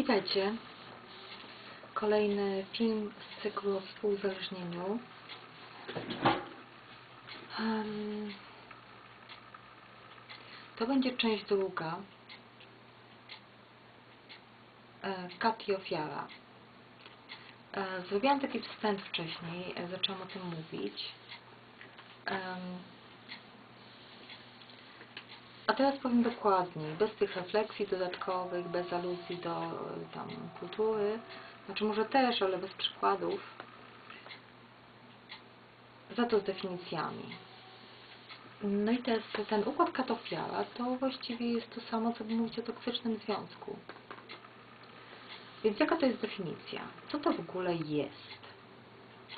Witajcie. Kolejny film z cyklu o współuzależnieniu. Em, to będzie część druga. E, Kat ofiara. E, Zrobiłam taki wstęp wcześniej, e, zaczęłam o tym mówić. A teraz powiem dokładniej, bez tych refleksji dodatkowych, bez aluzji do tam kultury, znaczy może też, ale bez przykładów, za to z definicjami. No i teraz ten układ katofiara to właściwie jest to samo, co by mówić o toksycznym związku. Więc jaka to jest definicja? Co to w ogóle jest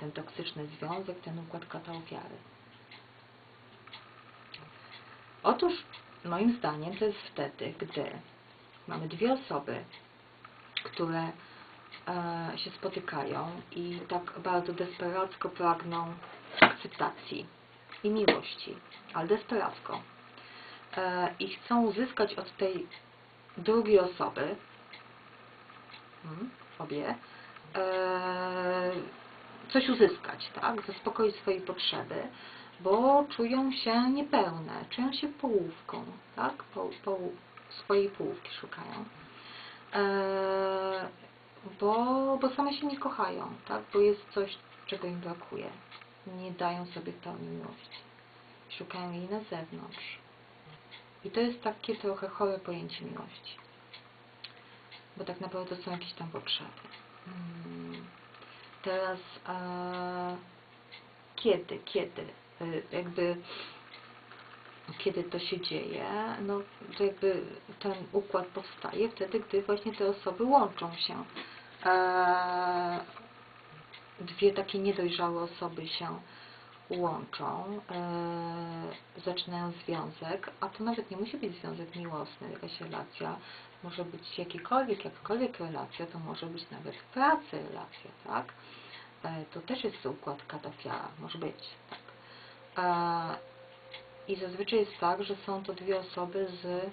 ten toksyczny związek, ten układ kata-ofiary? Otóż moim zdaniem to jest wtedy, gdy mamy dwie osoby, które e, się spotykają i tak bardzo desperacko pragną akceptacji i miłości, ale desperacko. E, I chcą uzyskać od tej drugiej osoby, hmm, obie, e, coś uzyskać, tak? Zaspokoić swoje potrzeby, bo czują się niepełne, czują się połówką, tak? Po, po, swojej połówki szukają. E, bo, bo same się nie kochają, tak? Bo jest coś, czego im brakuje. Nie dają sobie pełni miłości. Szukają jej na zewnątrz. I to jest takie trochę chore pojęcie miłości. Bo tak naprawdę są jakieś tam potrzeby. Mm. Teraz e, kiedy, kiedy jakby kiedy to się dzieje, no to jakby ten układ powstaje wtedy, gdy właśnie te osoby łączą się. E, dwie takie niedojrzałe osoby się łączą, e, zaczynają związek, a to nawet nie musi być związek miłosny, jakaś relacja, może być jakikolwiek, jakakolwiek relacja, to może być nawet w pracy relacja, tak? E, to też jest układ katafiara, może być, tak. I zazwyczaj jest tak, że są to dwie osoby z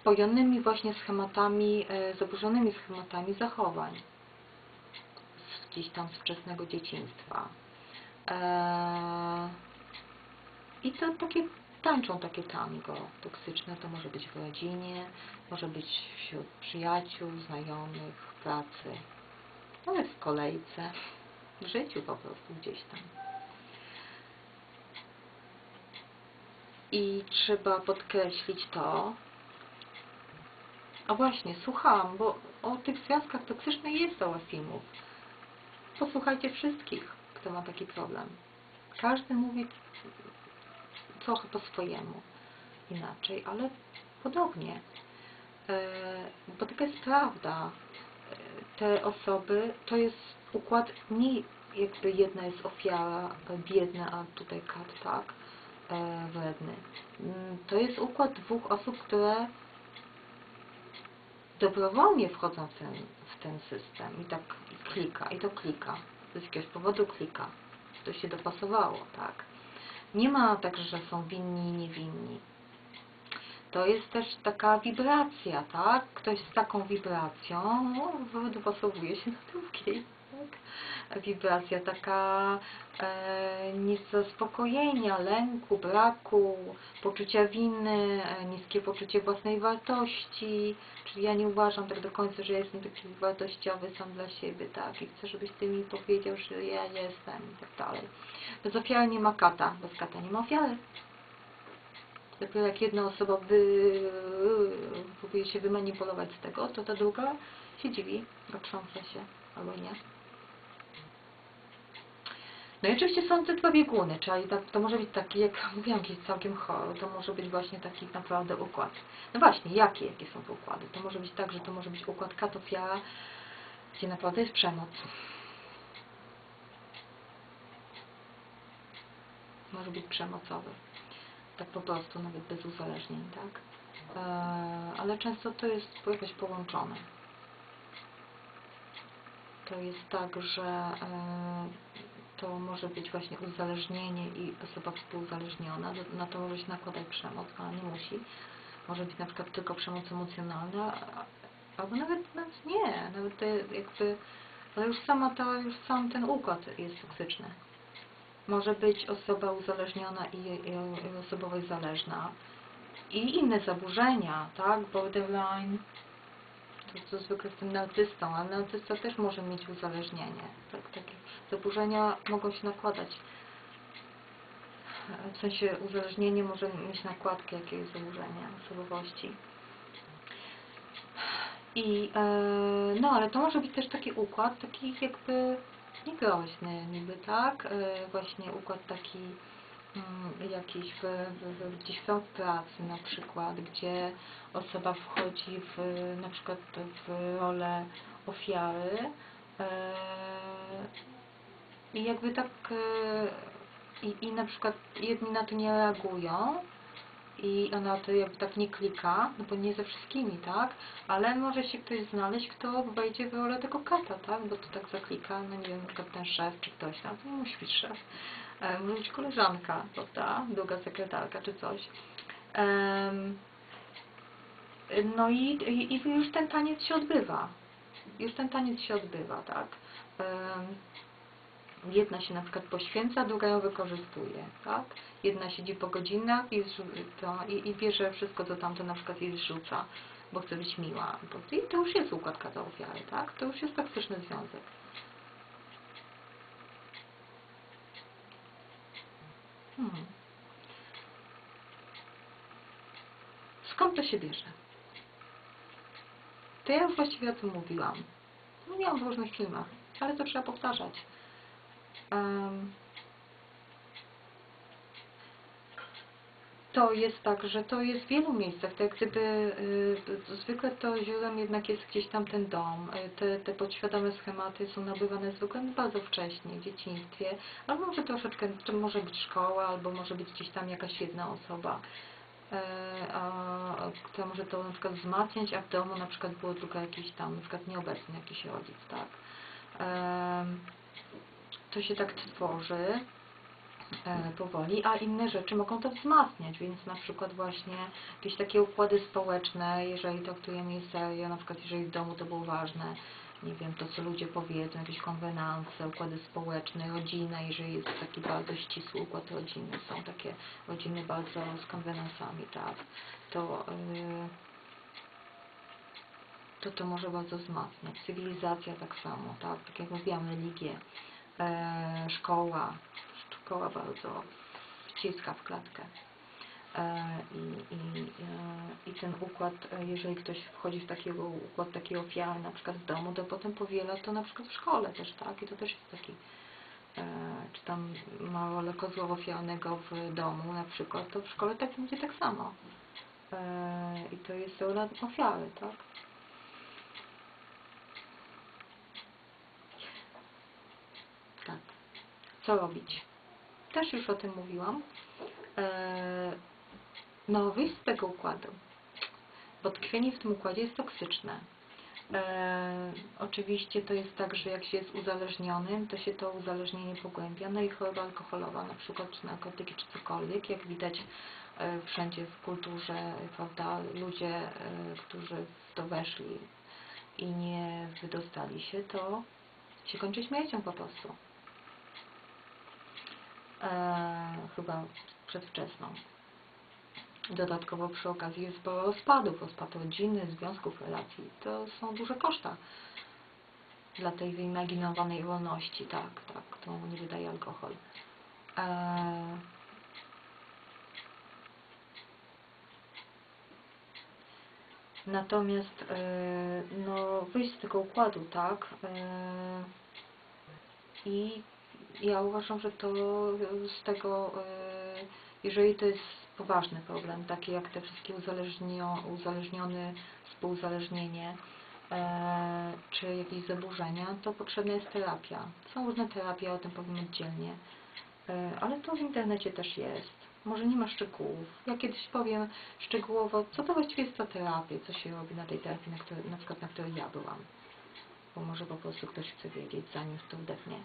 spojonymi właśnie schematami, e, zaburzonymi schematami zachowań z gdzieś tam z wczesnego dzieciństwa. E, I to takie tańczą takie tango toksyczne, to może być w rodzinie, może być wśród przyjaciół, znajomych, w pracy, nawet w kolejce, w życiu po prostu gdzieś tam. I trzeba podkreślić to, a właśnie, słuchałam, bo o tych związkach toksycznych jest całe filmów. Posłuchajcie wszystkich, kto ma taki problem. Każdy mówi trochę po swojemu, inaczej, ale podobnie. E, bo taka jest prawda. E, te osoby, to jest układ nie jakby jedna jest ofiara, biedna, a tutaj kat, tak, e, wredny. Mm, To jest układ dwóch osób, które dobrowolnie wchodzą w ten, w ten system i tak klika, i to klika. Z jakiegoś powodu klika. To się dopasowało, tak. Nie ma tak, że są winni i niewinni. To jest też taka wibracja, tak? Ktoś z taką wibracją no, dopasowuje się do drugiej. Tak? Wibracja taka e, niezaspokojenia, lęku, braku, poczucia winy, e, niskie poczucie własnej wartości. Czyli ja nie uważam tak do końca, że jestem taki wartościowy sam dla siebie, tak? I chcę, żebyś ty mi powiedział, że ja jestem i tak dalej. Bez ofiary nie ma kata, bez kata nie ma ofiary. Dopiero jak jedna osoba wy, próbuje się wymanipulować z tego, to ta druga się dziwi, otrząsa się, albo nie. No i oczywiście są te dwa bieguny, czyli tak, to może być taki, jak mówiłam, jakiś całkiem chory, to może być właśnie taki naprawdę układ. No właśnie, jakie, jakie są te układy? To może być tak, że to może być układ katofiara, gdzie naprawdę jest przemoc. Może być przemocowy. Tak po prostu, nawet bez uzależnień, tak? E, ale często to jest jakoś połączone. To jest tak, że e, to może być właśnie uzależnienie i osoba współuzależniona, na to może się nakładać przemoc, ale nie musi. może być na przykład tylko przemoc emocjonalna, albo nawet, nawet nie, nawet to jakby, ale już sama ta, już sam ten układ jest toksyczny. Może być osoba uzależniona i, i, i osobowość zależna i inne zaburzenia, tak, borderline, to co zwykle z tym nautystą, ale nautysta też może mieć uzależnienie. Tak, takie zaburzenia mogą się nakładać. W sensie uzależnienie może mieć nakładkę jakiegoś zaburzenia osobowości. I e, no, ale to może być też taki układ, taki jakby niegroźny niby, tak? E, właśnie układ taki mm, jakiś w, w, w, gdzieś w pracy na przykład, gdzie osoba wchodzi w, na przykład w rolę ofiary i jakby tak i, i na przykład jedni na to nie reagują i ona to jakby tak nie klika, no bo nie ze wszystkimi, tak? Ale może się ktoś znaleźć, kto wejdzie w rolę tego kata, tak? Bo to tak zaklika, no nie wiem, na przykład ten szef czy ktoś tam, to nie musi być szef. E, może być koleżanka, prawda? Druga sekretarka czy coś. Em, no i, i, i już ten taniec się odbywa. Już ten taniec się odbywa, tak? Em, Jedna się na przykład poświęca, druga ją wykorzystuje, tak? Jedna siedzi po godzinach i, to, i, i bierze wszystko, co tamto na przykład jej zrzuca, bo chce być miła. Bo- I to już jest układ kata ofiary, tak? To już jest toksyczny związek. Hmm. Skąd to się bierze? To ja już właściwie o tym mówiłam. Mówiłam w różnych filmach, ale to trzeba powtarzać. Em, to jest tak, że to jest w wielu miejscach, tak gdyby y, zwykle to źródłem jednak jest gdzieś tam ten dom, y, te, te podświadome schematy są nabywane zwykle bardzo wcześnie, w dzieciństwie, albo może troszeczkę, to może być szkoła, albo może być gdzieś tam jakaś jedna osoba, e, a, która może to na przykład wzmacniać, a w domu na przykład było tylko jakiś tam, na przykład nieobecny jakiś rodzic, tak. Em, to się tak tworzy e, powoli, a inne rzeczy mogą to wzmacniać, więc na przykład właśnie jakieś takie układy społeczne, jeżeli traktujemy je serio, na przykład jeżeli w domu to było ważne, nie wiem, to co ludzie powiedzą, jakieś konwenanse, układy społeczne, rodzina, jeżeli jest taki bardzo ścisły układ rodzinny, są takie rodziny bardzo z konwenansami, tak, to yy, to to może bardzo wzmacniać. Cywilizacja tak samo, tak, tak jak mówiłam, religie, e, szkoła, szkoła bardzo wciska w klatkę. E, i, i, e, I ten układ, e, jeżeli ktoś wchodzi w takiego układ takiej ofiary, na przykład w domu, to potem powiela to na przykład w szkole też, tak? I to też jest taki, czy tam ma rolę kozła ofiarnego w domu na przykład, to w szkole tak będzie tak samo. I to jest rola ofiary? Tak. Co robić? Też już o tym mówiłam. E, no, wyjść z tego układu. Bo tkwienie w tym układzie jest toksyczne. E, oczywiście to jest tak, że jak się jest uzależnionym, to się to uzależnienie pogłębia. No i choroba alkoholowa, na przykład czy narkotyki, czy cokolwiek, jak widać e, wszędzie w kulturze, prawda, ludzie, e, którzy w to weszli i nie wydostali się, to się kończy śmiercią po prostu. E, chyba przedwczesną. Dodatkowo przy okazji jest sporo rozpadów, rozpad rodziny, związków, relacji. To są duże koszta dla tej wyimaginowanej wolności, tak, tak, którą nie wydaje alkohol. E, Natomiast e, no, wyjść z tego układu, tak? I ja uważam, że to z tego, e, jeżeli to jest poważny problem, taki jak te wszystkie uzależnio, uzależnione współuzależnienie, e, czy jakieś zaburzenia, to potrzebna jest terapia. Są różne terapie, o tym powiem oddzielnie, e, ale to w internecie też jest. Może nie ma szczegółów. Ja kiedyś powiem szczegółowo, co to właściwie jest ta terapia, co się robi na tej terapii, na, na przykład na której ja byłam. Bo może po prostu ktoś chce wiedzieć, zanim to wdechnie.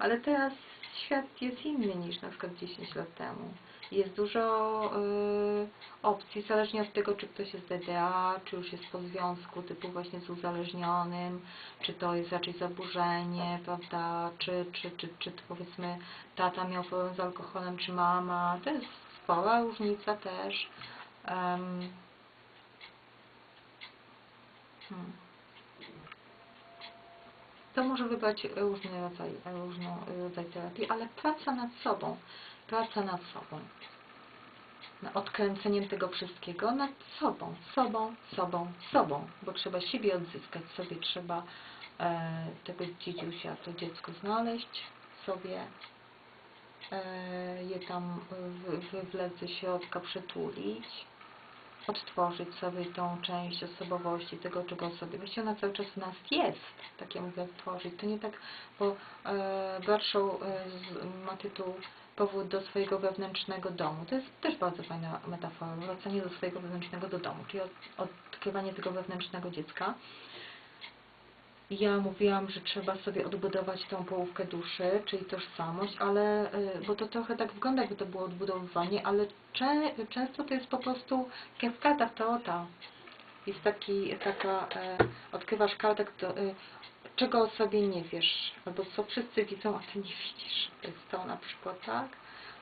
Ale teraz świat jest inny niż na przykład 10 lat temu. Jest dużo y, opcji, zależnie od tego, czy ktoś jest DDA, czy już jest po związku, typu właśnie z uzależnionym, czy to jest raczej zaburzenie, prawda, czy, czy, czy, czy to powiedzmy tata miał problem z alkoholem, czy mama. To jest spora różnica też. Em, hmm. To może wybrać różny rodzaj, różny rodzaj terapii, ale praca nad sobą, praca nad sobą, odkręceniem tego wszystkiego, nad sobą, sobą, sobą, sobą, bo trzeba siebie odzyskać, sobie trzeba e, tego dziedziusia, to dziecko znaleźć sobie, e, je tam wy- wywlec ze środka, przytulić, odtworzyć sobie tą część osobowości, tego, czego sobie. Właściwie ona cały czas w nas jest, tak ja mówię, odtworzyć. To nie tak, bo e, Garshow e, ma tytuł Powód do swojego wewnętrznego domu. To jest też bardzo fajna metafora, wracanie do swojego wewnętrznego do domu, czyli od, odkrywanie tego wewnętrznego dziecka. Ja mówiłam, że trzeba sobie odbudować tą połówkę duszy, czyli tożsamość, ale, y, bo to trochę tak wygląda, jakby to było odbudowywanie, ale cze, często to jest po prostu jak w Tarota. Jest taki, taka, e, odkrywasz kartę, kto, y, czego o sobie nie wiesz, albo co wszyscy widzą, a ty nie widzisz. To jest to na przykład, tak?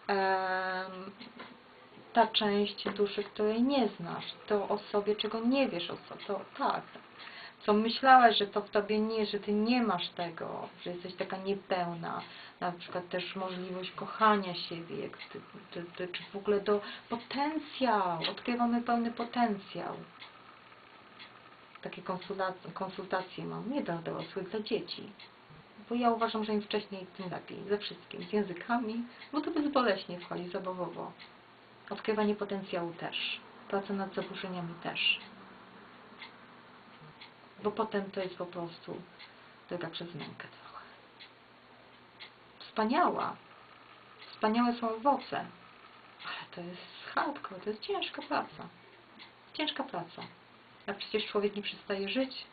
Em, ta część duszy, której nie znasz, to o sobie, czego nie wiesz o sobie, to tak, co myślałaś, że to w tobie nie, że ty nie masz tego, że jesteś taka niepełna, na przykład też możliwość kochania siebie, ty, ty, ty, czy w ogóle do potencjał, odkrywamy pełny potencjał. Takie konsultacje, konsultacje mam, nie dla dorosłych, dla dzieci. Bo ja uważam, że im wcześniej, tym lepiej. Ze wszystkim. Z językami, bo to bezboleśnie wchodzi, zabawowo. Odkrywanie potencjału też. Praca nad zaburzeniami też bo potem to jest po prostu droga przez mękę trochę. Wspaniała. Wspaniałe są owoce, ale to jest hardcore, to jest ciężka praca. Ciężka praca. A przecież człowiek nie przestaje żyć.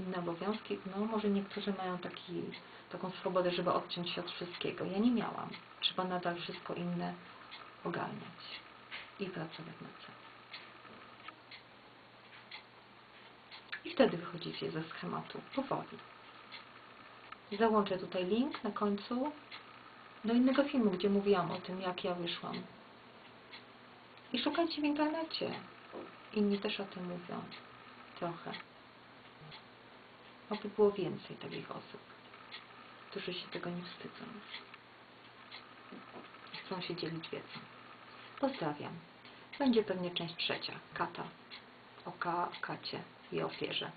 Inne obowiązki, no może niektórzy mają taki, taką swobodę, żeby odciąć się od wszystkiego. Ja nie miałam. Trzeba nadal wszystko inne ogarniać i pracować nad sobą. I wtedy wychodzicie ze schematu powoli. Załączę tutaj link na końcu do innego filmu, gdzie mówiłam o tym, jak ja wyszłam. I szukajcie w internecie. Inni też o tym mówią. Trochę. Oby było więcej takich osób, którzy się tego nie wstydzą. Chcą się dzielić wiedzą. Pozdrawiam. Będzie pewnie część trzecia. Kata. O ka, kacie i ofierze.